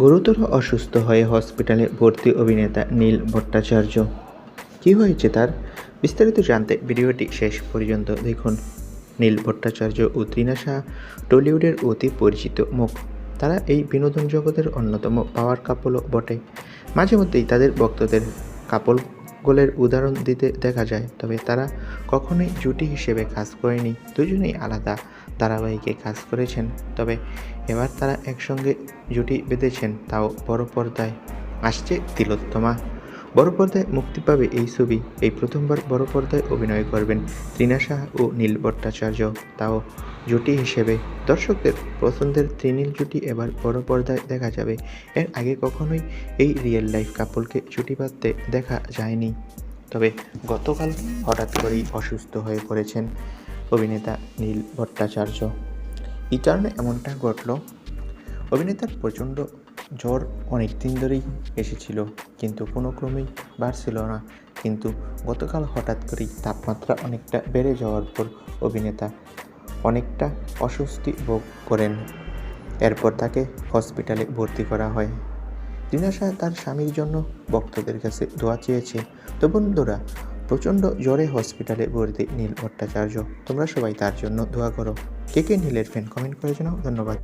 গুরুতর অসুস্থ হয়ে হসপিটালে ভর্তি অভিনেতা নীল ভট্টাচার্য। কি হয়েছে তার? বিস্তারিত জানতে ভিডিওটি শেষ পর্যন্ত দেখুন। নীল ভট্টাচার্য ও ত্রিনাশা টলিউডের অতি পরিচিত মুখ। তারা এই বিনোদন জগতের অন্যতম পাওয়ার কাপলও বটে। মাঝে মধ্যেই তাদের ভক্তদের কাপল গোলের উদাহরণ দিতে দেখা যায়, তবে তারা কখনোই জুটি হিসেবে কাজ করেনি। দুজনেই আলাদা ধারাবাহিকে কাজ করেছেন, তবে এবার তারা একসঙ্গে জুটি বেঁধেছেন, তাও বড় পর্দায়। আসছে তিলোত্তমা। বড় পর্দায় মুক্তি পাবে এই ছবি। এই প্রথমবার বড় পর্দায় অভিনয় করবেন ত্রিনাশা ও নীল ভট্টাচার্য। তাও জুটি হিসেবে। দর্শকদের পছন্দের ত্রিনীল জুটি এবার বড় পর্দায় দেখা যাবে। এর আগে কখনোই এই রিয়েল লাইফ কাপলকে জুটি বাঁধতে দেখা যায়নি। তবে গতকাল হঠাৎ করেই অসুস্থ হয়ে পড়েছেন অভিনেতা নীল ভট্টাচার্য। কারণে এমনটা ঘটল। অভিনেতার প্রচণ্ড জ্বর অনেক দিন ধরেই এসেছিল, কিন্তু কোনো ক্রমেই বাড়ছিল না। কিন্তু গতকাল হঠাৎ করেই তাপমাত্রা অনেকটা বেড়ে যাওয়ার পর অভিনেতা অনেকটা অস্বস্তি ভোগ করেন। এরপর তাকে হসপিটালে ভর্তি করা হয়। দিনাশা তার স্বামীর জন্য ভক্তদের কাছে দোয়া চেয়েছে, তো বন্ধুরা, প্রচণ্ড জ্বরে হসপিটালে ভর্তি নীল ভট্টাচার্য, তোমরা সবাই তার জন্য দোয়া করো। কে কে নীলের ফ্যান কমেন্ট করে জানাও ধন্যবাদ।